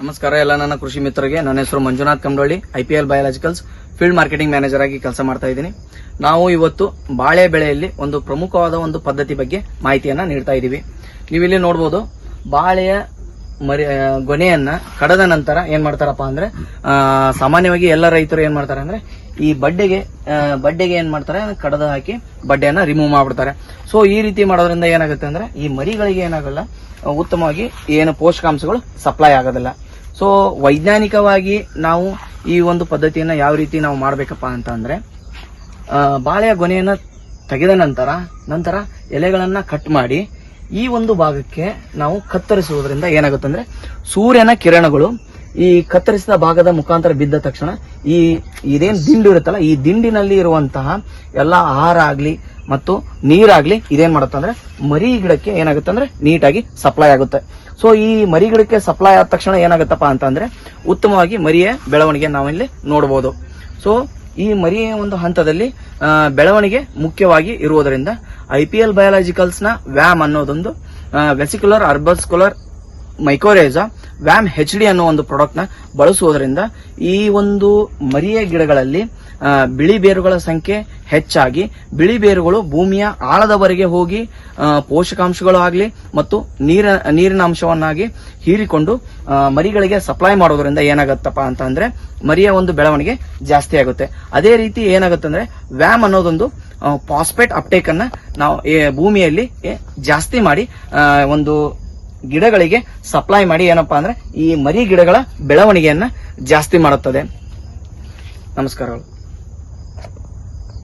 ನಮಸ್ಕಾರ ಎಲ್ಲ ನನ್ನ ಕೃಷಿ ಮಿತ್ರರಿಗೆ. ನನ್ನ ಹೆಸರು Manjunath Kandoli I P L biologicals field marketing manager ಆಗಿ ಕೆಲಸ ಮಾಡ್ತಾ ಇದ್ದೀನಿ. ನಾವು ಇವತ್ತು ಬಾಳೆ ಬೆಳೆಯಲ್ಲಿ ಒಂದು ಪ್ರಮುಖವಾದ ಒಂದು ಪದ್ಧತಿ ಬಗ್ಗೆ ಮಾಹಿತಿಯನ್ನ ನೀಡ್ತಾ ಇದ್ದೀವಿ. ನೀವಿಲ್ಲಿ ನೋಡ್ಬೋದು, ಬಾಳೆಯ ಮರಿ ಗೊನೆಯನ್ನ ಕಡದ ನಂತರ ಏನ್ ಮಾಡ್ತಾರಪ್ಪ ಅಂದ್ರೆ ಸಾಮಾನ್ಯವಾಗಿ ಎಲ್ಲ ರೈತರು ಏನ್ ಮಾಡ್ತಾರೆ ಅಂದ್ರೆ, ಈ ಬಡ್ಡೆಗೆ ಬಡ್ಡೆಗೆ ಏನ್ ಮಾಡ್ತಾರೆ ಕಡದ ಹಾಕಿ ಬಡ್ಡೆಯನ್ನ ರಿಮೂವ್ ಮಾಡ್ಬಿಡ್ತಾರೆ. ಸೊ ಈ ರೀತಿ ಮಾಡೋದ್ರಿಂದ ಏನಾಗುತ್ತೆ ಅಂದ್ರೆ, ಈ ಮರಿಗಳಿಗೆ ಏನಾಗಲ್ಲ, ಉತ್ತಮವಾಗಿ ಏನು ಪೋಷಕಾಂಶಗಳು ಸಪ್ಲೈ ಆಗೋದಿಲ್ಲ. ಸೊ ವೈಜ್ಞಾನಿಕವಾಗಿ ನಾವು ಈ ಒಂದು ಪದ್ಧತಿಯನ್ನ ಯಾವ ರೀತಿ ನಾವು ಮಾಡಬೇಕಪ್ಪ ಅಂತ ಅಂದ್ರೆ ಬಾಳೆಯ ಗೊನೆಯನ್ನು ತೆಗೆದ ನಂತರ ನಂತರ ಎಲೆಗಳನ್ನು ಕಟ್ ಮಾಡಿ ಈ ಒಂದು ಭಾಗಕ್ಕೆ ನಾವು ಕತ್ತರಿಸುವುದರಿಂದ ಏನಾಗುತ್ತೆ ಅಂದ್ರೆ ಸೂರ್ಯನ ಕಿರಣಗಳು ಈ ಕತ್ತರಿಸಿದ ಭಾಗದ ಮುಖಾಂತರ ಬಿದ್ದ ತಕ್ಷಣ ಈ ಇದೇನ್ ದಿಂಡು ಇರುತ್ತಲ್ಲ, ಈ ದಿಂಡಿನಲ್ಲಿ ಇರುವಂತಹ ಎಲ್ಲ ಆಹಾರ ಆಗಲಿ ಮತ್ತು ನೀರಾಗ್ಲಿ ಇದೇನು ಮಾಡುತ್ತೆ ಅಂದ್ರೆ ಮರಿ ಗಿಡಕ್ಕೆ ಏನಾಗುತ್ತೆ ಅಂದ್ರೆ ನೀಟಾಗಿ ಸಪ್ಲೈ ಆಗುತ್ತೆ. ಸೊ ಈ ಮರಿ ಗಿಡಕ್ಕೆ ಸಪ್ಲೈ ಆದ ತಕ್ಷಣ ಏನಾಗುತ್ತಪ್ಪ ಅಂತಂದ್ರೆ, ಉತ್ತಮವಾಗಿ ಮರಿಯ ಬೆಳವಣಿಗೆ ನಾವಿಲ್ಲಿ ನೋಡಬಹುದು ಸೊ ಈ ಮರಿಯ ಒಂದು ಹಂತದಲ್ಲಿ ಬೆಳವಣಿಗೆ ಮುಖ್ಯವಾಗಿ ಇರುವುದರಿಂದ ಐ ಪಿ ಎಲ್ ಬಯಾಲಜಿಕಲ್ಸ್ನ ವ್ಯಾಮ್ ಅನ್ನೋದೊಂದು vesicular arbuscular mycorrhiza VAM H D ಅನ್ನೋ ಒಂದು ಪ್ರಾಡಕ್ಟ್ನ ಬಳಸುವುದರಿಂದ ಈ ಒಂದು ಮರಿಯ ಗಿಡಗಳಲ್ಲಿ ಬಿಳಿ ಬೇರುಗಳ ಸಂಖ್ಯೆ ಹೆಚ್ಚಾಗಿ, ಬಿಳಿ ಬೇರುಗಳು ಭೂಮಿಯ ಆಳದವರೆಗೆ ಹೋಗಿ ಪೋಷಕಾಂಶಗಳು ಆಗಲಿ ಮತ್ತು ನೀರ, ನೀರಿನ ಅಂಶವನ್ನಾಗಿ ಹೀರಿಕೊಂಡು ಮರಿಗಳಿಗೆ ಸಪ್ಲೈ ಮಾಡೋದ್ರಿಂದ ಏನಾಗುತ್ತಪ್ಪ ಅಂತ ಅಂದ್ರೆ ಮರಿಯ ಒಂದು ಬೆಳವಣಿಗೆ ಜಾಸ್ತಿ ಆಗುತ್ತೆ. ಅದೇ ರೀತಿ ಏನಾಗುತ್ತೆ ಅಂದ್ರೆ ವ್ಯಾಮ್ ಅನ್ನೋದೊಂದು ಪಾಸ್ಪೇಟ್ ಅಪ್ಟೇಕ್ ಅನ್ನ ನಾವು ಭೂಮಿಯಲ್ಲಿ ಜಾಸ್ತಿ ಮಾಡಿ ಒಂದು ಗಿಡಗಳಿಗೆ ಸಪ್ಲೈ ಮಾಡಿ ಏನಪ್ಪಾ ಅಂದ್ರೆ ಈ ಮರಿ ಗಿಡಗಳ ಬೆಳವಣಿಗೆಯನ್ನ ಜಾಸ್ತಿ ಮಾಡುತ್ತದೆ. ನಮಸ್ಕಾರಗಳು.